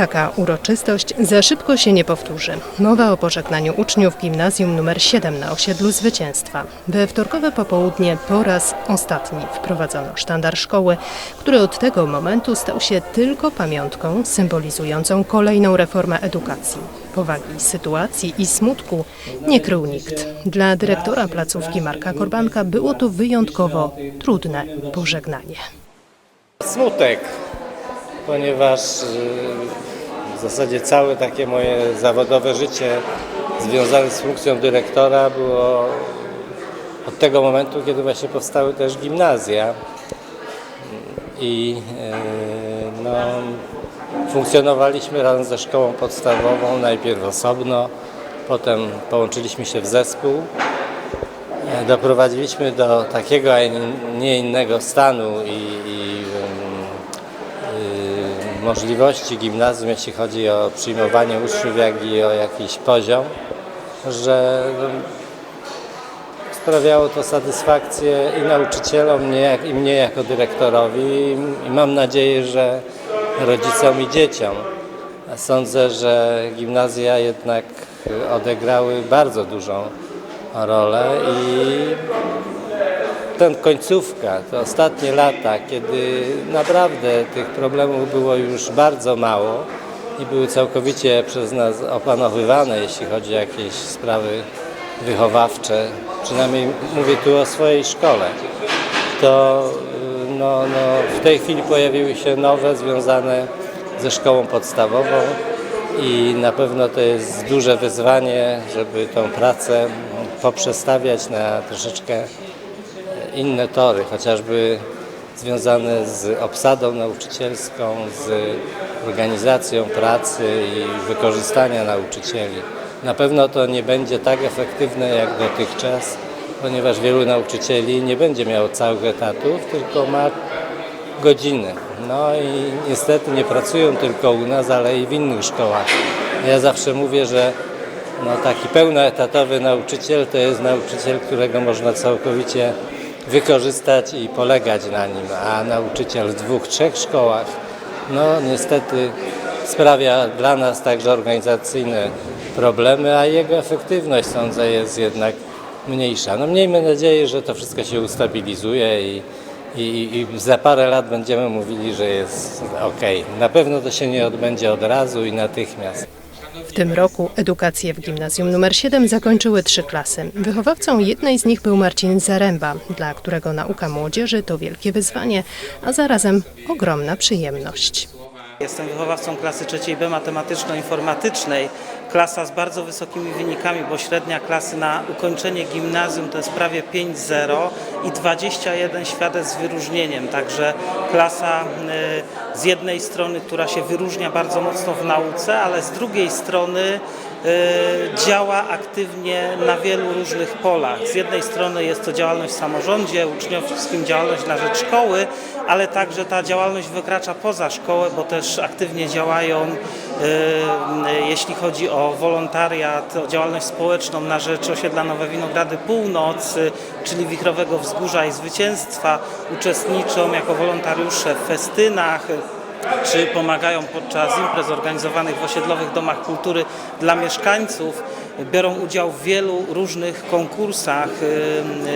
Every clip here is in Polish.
Taka uroczystość za szybko się nie powtórzy. Mowa o pożegnaniu uczniów gimnazjum nr 7 na osiedlu Zwycięstwa. We wtorkowe popołudnie po raz ostatni wprowadzono sztandar szkoły, który od tego momentu stał się tylko pamiątką symbolizującą kolejną reformę edukacji. Powagi sytuacji i smutku nie krył nikt. Dla dyrektora placówki Marka Korbanka było to wyjątkowo trudne pożegnanie. Smutek, ponieważ y, w zasadzie całe takie moje zawodowe życie związane z funkcją dyrektora było od tego momentu, kiedy właśnie powstały też gimnazja. I y, no, funkcjonowaliśmy razem ze szkołą podstawową, najpierw osobno, potem połączyliśmy się w zespół. E, Doprowadziliśmy do takiego, a nie innego stanu i, i możliwości gimnazjum, jeśli chodzi o przyjmowanie uczniów, jak i o jakiś poziom, że sprawiało to satysfakcję i nauczycielom, i mnie jako dyrektorowi i mam nadzieję, że rodzicom i dzieciom. Sądzę, że gimnazja jednak odegrały bardzo dużą rolę i ten końcówka, te ostatnie lata, kiedy naprawdę tych problemów było już bardzo mało i były całkowicie przez nas opanowywane, jeśli chodzi o jakieś sprawy wychowawcze, przynajmniej mówię tu o swojej szkole, to y, no, no, w tej chwili pojawiły się nowe związane ze szkołą podstawową i na pewno to jest duże wyzwanie, żeby tą pracę poprzestawiać na troszeczkę inne tory, chociażby związane z obsadą nauczycielską, z organizacją pracy i wykorzystania nauczycieli. Na pewno to nie będzie tak efektywne jak dotychczas, ponieważ wielu nauczycieli nie będzie miało całych etatów, tylko ma godziny. No i niestety nie pracują tylko u nas, ale i w innych szkołach. Ja zawsze mówię, że no, taki pełnoetatowy nauczyciel to jest nauczyciel, którego można całkowicie wykorzystać i polegać na nim, a nauczyciel w dwóch, trzech szkołach, no niestety sprawia dla nas także organizacyjne problemy, a jego efektywność sądzę jest jednak mniejsza. No miejmy nadzieję, że to wszystko się ustabilizuje i, i, i za parę lat będziemy mówili, że jest ok. Na pewno to się nie odbędzie od razu i natychmiast. W tym roku edukację w gimnazjum nr 7 zakończyły trzy klasy. Wychowawcą jednej z nich był Marcin Zaręba, dla którego nauka młodzieży to wielkie wyzwanie, a zarazem ogromna przyjemność. Jestem wychowawcą klasy trzeciej B matematyczno-informatycznej. Klasa z bardzo wysokimi wynikami, bo średnia klasy na ukończenie gimnazjum to jest prawie 5,0 i 21 świadectw z wyróżnieniem. Także klasa y, z jednej strony, która się wyróżnia bardzo mocno w nauce, ale z drugiej strony y, działa aktywnie na wielu różnych polach. Z jednej strony jest to działalność w samorządzie, uczniowskim działalność na rzecz szkoły, ale także ta działalność wykracza poza szkołę, bo też aktywnie działają, jeśli chodzi o wolontariat, o działalność społeczną na rzecz osiedla Nowe Winogrady Północy, czyli Wichrowego Wzgórza i Zwycięstwa. Uczestniczą jako wolontariusze w festynach, czy pomagają podczas imprez organizowanych w osiedlowych domach kultury dla mieszkańców. Biorą udział w wielu różnych konkursach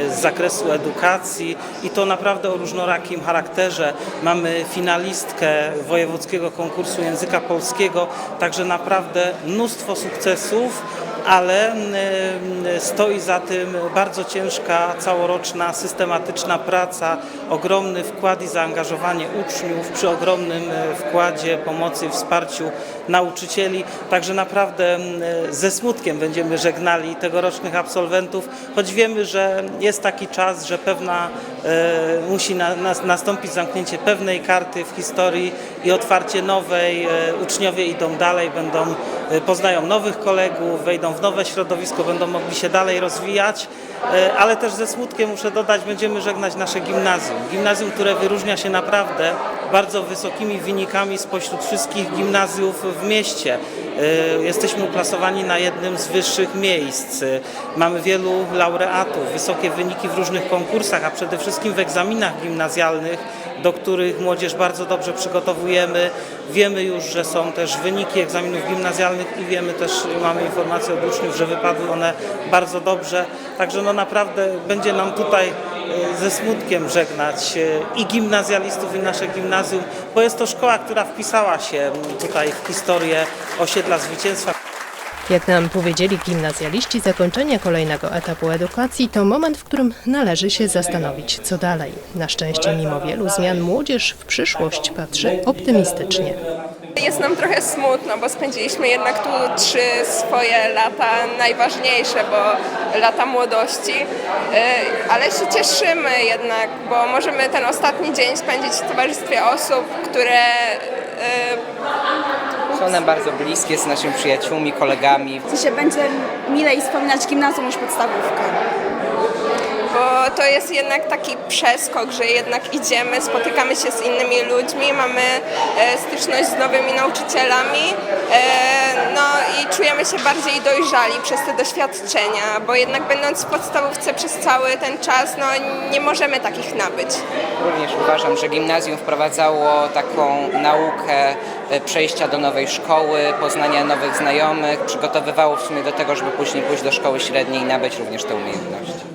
z zakresu edukacji i to naprawdę o różnorakim charakterze. Mamy finalistkę wojewódzkiego konkursu języka polskiego, także naprawdę mnóstwo sukcesów ale y, stoi za tym bardzo ciężka, całoroczna, systematyczna praca, ogromny wkład i zaangażowanie uczniów przy ogromnym y, wkładzie pomocy i wsparciu nauczycieli. Także naprawdę y, ze smutkiem będziemy żegnali tegorocznych absolwentów, choć wiemy, że jest taki czas, że pewna musi na, na, nastąpić zamknięcie pewnej karty w historii i otwarcie nowej. Uczniowie idą dalej, będą poznają nowych kolegów, wejdą w nowe środowisko, będą mogli się dalej rozwijać, e, ale też ze smutkiem muszę dodać, będziemy żegnać nasze gimnazjum. Gimnazjum, które wyróżnia się naprawdę bardzo wysokimi wynikami spośród wszystkich gimnazjów w mieście. Y, Jesteśmy uklasowani na jednym z wyższych miejsc. Mamy wielu laureatów, wysokie wyniki w różnych konkursach, a przede wszystkim w egzaminach gimnazjalnych, do których młodzież bardzo dobrze przygotowujemy. Wiemy już, że są też wyniki egzaminów gimnazjalnych i wiemy też, mamy informacje od uczniów, że wypadły one bardzo dobrze. Także no naprawdę będzie nam tutaj ze smutkiem żegnać e, i gimnazjalistów, i nasze gimnazjum, bo jest to szkoła, która wpisała się tutaj w historię osiedla zwycięstwa. Jak nam powiedzieli gimnazjaliści, zakończenie kolejnego etapu edukacji to moment, w którym należy się zastanowić, co dalej. Na szczęście, mimo wielu zmian, młodzież w przyszłość patrzy optymistycznie. Jest nam trochę smutno, bo spędziliśmy jednak tu trzy swoje lata najważniejsze, bo lata młodości, Yy, ale się cieszymy jednak, bo możemy ten ostatni dzień spędzić w towarzystwie osób, które yy, Są nam bardzo bliskie z naszymi przyjaciółmi, kolegami. się będzie milej wspominać gimnazjum niż podstawówkę. To jest jednak taki przeskok, że jednak idziemy, spotykamy się z innymi ludźmi, mamy e, styczność z nowymi nauczycielami, e, no i czujemy się bardziej dojrzali przez te doświadczenia, bo jednak będąc w podstawówce przez cały ten czas, no nie możemy takich nabyć. Również uważam, że gimnazjum wprowadzało taką naukę e, przejścia do nowej szkoły, poznania nowych znajomych, przygotowywało w sumie do tego, żeby później pójść do szkoły średniej i nabyć również te umiejętności.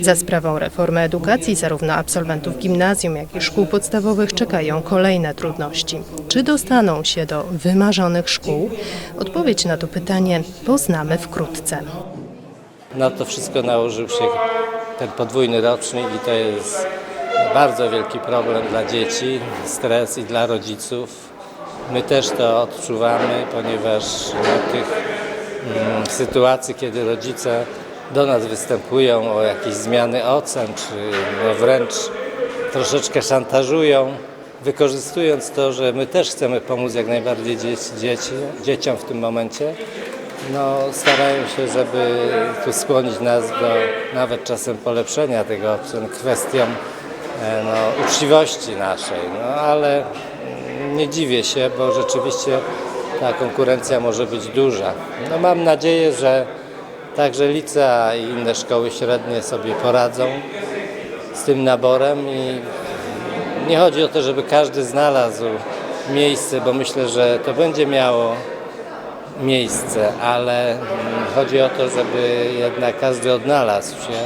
Za sprawą reformy edukacji zarówno absolwentów gimnazjum, jak i szkół podstawowych czekają kolejne trudności. Czy dostaną się do wymarzonych szkół? Odpowiedź na to pytanie poznamy wkrótce. Na to wszystko nałożył się ten podwójny rocznik i to jest bardzo wielki problem dla dzieci, stres i dla rodziców. My też to odczuwamy, ponieważ no, tych mm, sytuacji, kiedy rodzice do nas występują o jakieś zmiany ocen, czy no, wręcz troszeczkę szantażują, wykorzystując to, że my też chcemy pomóc jak najbardziej dzieci, dzieci, dzieciom w tym momencie, no, starają się, żeby tu skłonić nas do nawet czasem polepszenia tego ocen kwestią e, no, uczciwości naszej. No, ale nie dziwię się, bo rzeczywiście ta konkurencja może być duża. No, mam nadzieję, że także licea i inne szkoły średnie sobie poradzą z tym naborem i nie chodzi o to, żeby każdy znalazł miejsce, bo myślę, że to będzie miało miejsce, ale chodzi o to, żeby jednak każdy odnalazł się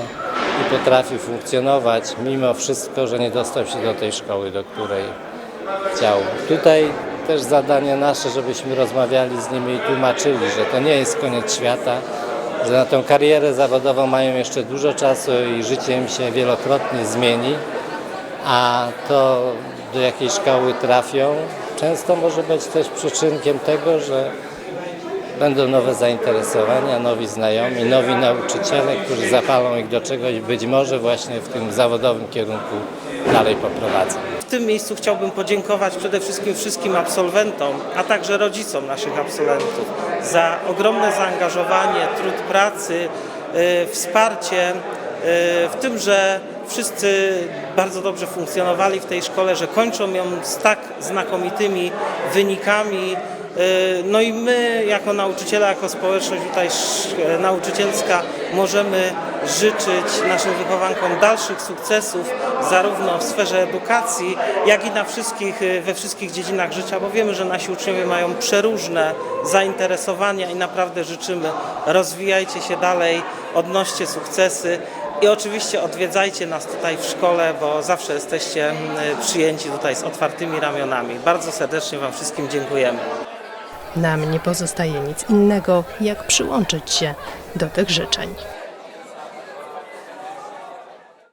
i potrafił funkcjonować mimo wszystko, że nie dostał się do tej szkoły, do której chciał. Tutaj też zadanie nasze, żebyśmy rozmawiali z nimi i tłumaczyli, że to nie jest koniec świata, że na tę karierę zawodową mają jeszcze dużo czasu i życie im się wielokrotnie zmieni, a to do jakiej szkoły trafią często może być też przyczynkiem tego, że Będą nowe zainteresowania, nowi znajomi, nowi nauczyciele, którzy zapalą ich do czegoś, być może właśnie w tym zawodowym kierunku dalej poprowadzą. Tym miejscu chciałbym podziękować przede wszystkim wszystkim absolwentom, a także rodzicom naszych absolwentów za ogromne zaangażowanie, trud pracy, y, wsparcie y, w tym, że wszyscy bardzo dobrze funkcjonowali w tej szkole, że kończą ją z tak znakomitymi wynikami. Y, No i my jako nauczyciele, jako społeczność tutaj nauczycielska możemy życzyć naszym wychowankom dalszych sukcesów zarówno w sferze edukacji, jak i na wszystkich, y, we wszystkich dziedzinach życia, bo wiemy, że nasi uczniowie mają przeróżne zainteresowania i naprawdę życzymy rozwijajcie się dalej, odnoście sukcesy i oczywiście odwiedzajcie nas tutaj w szkole, bo zawsze jesteście mm, przyjęci tutaj z otwartymi ramionami. Bardzo serdecznie Wam wszystkim dziękujemy. Nam nie pozostaje nic innego, jak przyłączyć się do tych życzeń.